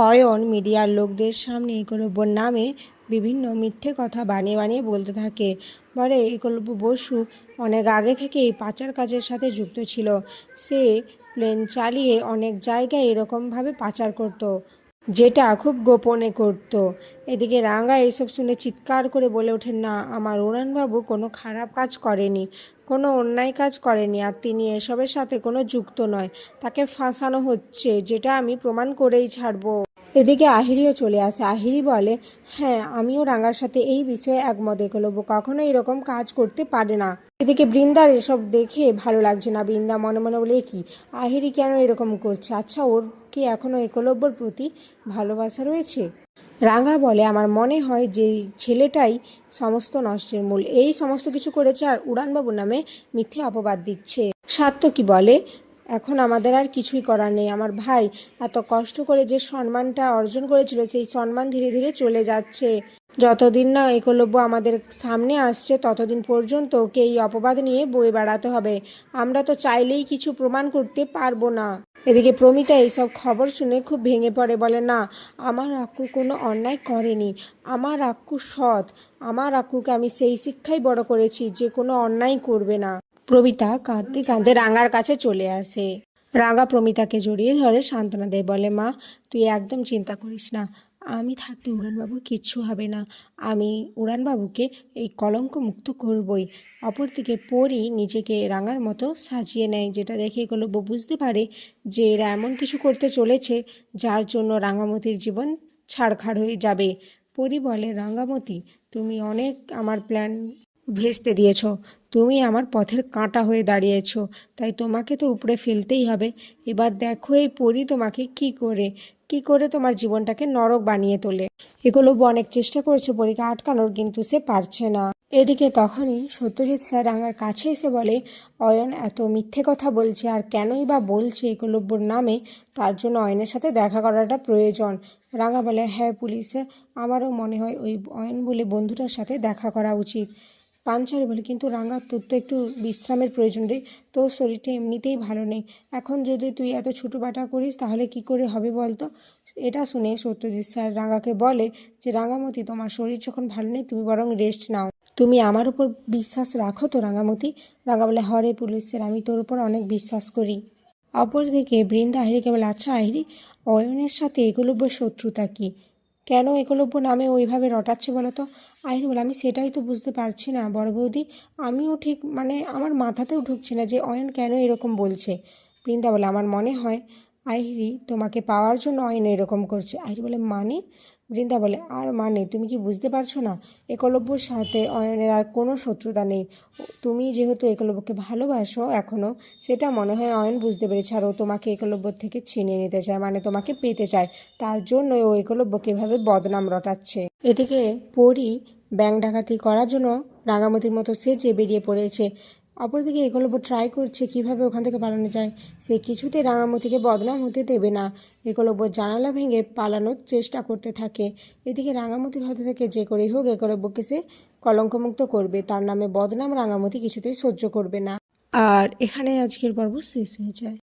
অয়ন মিডিয়ার লোকদের সামনে একলব্যর নামে বিভিন্ন মিথ্যে কথা বানিয়ে বানিয়ে বলতে থাকে। বলে একলব্য বসু অনেক আগে থেকেই পাচার কাজের সাথে যুক্ত ছিল। সে প্লেন চালিয়ে অনেক জায়গায় এরকমভাবে পাচার করত। যেটা খুব গোপনে করত। এদিকে রাঙ্গা এইসব শুনে চিৎকার করে বলে ওঠেন না, আমার ওরানবাবু কোনো খারাপ কাজ করেনি, কোনো অন্যায় কাজ করেনি, আর তিনি এসবের সাথে কোনো যুক্ত নয়। তাকে ফাঁসানো হচ্ছে, যেটা আমি প্রমাণ করেই ছাড়বো। এদিকে আহিরিও চলে আসে। আহিরি বলে হ্যাঁ আমিও রাঙ্গার সাথে এই বিষয়ে একমত। একলব্য কখনো এরকম কাজ করতে পারে না। এদিকে বৃন্দার এসব দেখে ভালো লাগছে না। বৃন্দা মনে মনে বলে, "এ কি? আহিরি কেন এরকম করছে? আচ্ছা ওর কি এখনও একলব্যর প্রতি ভালোবাসা রয়েছে? রাঙ্গা বলে, আমার মনে হয় যে ছেলেটাই সমস্ত নষ্টের মূল। এই সমস্ত কিছু করেছে আর উড়ানবাবু নামে মিথ্যে অপবাদ দিচ্ছে। সাত্তকী বলে এখন আমাদের আর কিছুই করার নেই। আমার ভাই এত কষ্ট করে যে সম্মানটা অর্জন করেছিল, সেই সম্মান ধীরে ধীরে চলে যাচ্ছে। যতদিন না একলব্য আমাদের সামনে আসছে, ততদিন পর্যন্ত ওকে এই অপবাদ নিয়ে বয়ে বেড়াতে হবে। আমরা তো চাইলেই কিছু প্রমাণ করতে পারব না। এদিকে প্রমিতা এইসব খবর শুনে খুব ভেঙে পড়ে, বলে, না, আমার আক্কু কোনো অন্যায় করেনি। আমার আক্কু সৎ। আমার আক্কুকে আমি সেই শিক্ষাই বড় করেছি, যে কোনো অন্যায় করবে না। প্রমিতা কাঁদতে কাঁদতে রাঙার কাছে চলে আসে। রাঙা প্রমিতাকে জড়িয়ে ধরে সান্ত্বনা দেয়, বলে, মা, তুই একদম চিন্তা করিস না। আমি থাকতে উড়ানবাবুর কিচ্ছু হবে না। আমি উড়ানবাবুকে এই কলঙ্ক মুক্ত করবই। অপরদিকে পরি নিজেকে রাঙার মতো সাজিয়ে নেয়, যেটা দেখে একলব্য বুঝতে পারে যে এরা এমন কিছু করতে চলেছে যার জন্য রাঙামতির জীবন ছাড়খাড় হয়ে যাবে। পরি বলে, রাঙামতি, তুমি অনেক আমার প্ল্যান ভেস্তে দিয়েছ। তুমি আমার পথের কাঁটা হয়ে দাঁড়িয়েছ, তাই তোমাকে তো উপরে ফেলতেই হবে। এবার দেখো এই পরি তোমাকে কি করে কি করে তোমার জীবনটাকে নরক বানিয়ে তোলে। এগুলো অনেক চেষ্টা করেছে পরীকে আটকানোর, কিন্তু সে পারছে না। এদিকে তখনই সত্যজিৎ স্যার রাঙার কাছে এসে বলে, অয়ন, এত মিথ্যে কথা বলছে, আর কেনই বা বলছে একলব্যর নামে? তার জন্য অয়নের সাথে দেখা করাটা প্রয়োজন। রাঙা বলে হ্যাঁ পুলিশে, আমারও মনে হয় ওই অয়ন বলে বন্ধুটার সাথে দেখা করা উচিত। পাঞ্চালি বলে, কিন্তু রাঙা তোর তো একটু বিশ্রামের প্রয়োজন রে। তোর শরীরটা এমনিতেই ভালো নেই। এখন যদি তুই এত ছোটো বাটা করিস, তাহলে কি করে হবে বলতো? এটা শুনে সত্যজিৎ স্যার রাঙাকে বলে যে, রাঙামতি, তোমার শরীর যখন ভালো নেই, তুমি বরং রেস্ট নাও। তুমি আমার উপর বিশ্বাস রাখো তো রাঙামতি? রাঙা বলে হরে পুলিশ স্যার, আমি তোর উপর অনেক বিশ্বাস করি। অপরদিকে বৃন্দা আহিরিকে বলে আচ্ছা আহিরি, অয়নের সাথে একলব্য শত্রুতা কী? কেন একলব্য নামে ওইভাবে রটাচ্ছে বলো তো আহির বলে, আমি সেটাই তো বুঝতে পারছি না, বড় বৌদি। আমিও ঠিক মানে আমার মাথাতেও ঢুকছে না যে অয়ন কেন এরকম বলছে। বৃন্দা বলে, আমার মনে হয় আহিরি তোমাকে পাওয়ার জন্য অয়ন এরকম করছে। আহিরি বলে মানে? বৃন্দা বলে, আর মানে তুমি কি বুঝতে পারছ না? একলব্যর সাথে অয়নের আর কোনো শত্রুতা নেই। তুমি যেহেতু একলব্যকে ভালোবাসো এখনও সেটা মনে হয় অয়ন বুঝতে পেরেছে আর ও তোমাকে একলব্যর থেকে ছিনিয়ে নিতে চায় মানে তোমাকে পেতে চায়। তার জন্য ও একলব্যকে এভাবে বদনাম রটাচ্ছে। এদিকে পরি ব্যাংক ডাকাতি করার জন্য রাঙামতির মতো সেজে বেরিয়ে পড়েছে। অপরদিকে এগুলো ট্রাই করছে কীভাবে ওখান থেকে পালানো যায়। সে কিছুতে রাঙামতিকে বদনাম হতে দেবে না। একলব্য জানালা ভেঙে পালানোর চেষ্টা করতে থাকে। এদিকে রাঙামতি ভাবতে থাকে, যে করেই হোক একলব্যকে সে কলঙ্কমুক্ত করবে। তার নামে বদনাম রাঙামতি কিছুতেই সহ্য করবে না। আর এখানে আজকের পর্ব শেষ হয়ে যায়।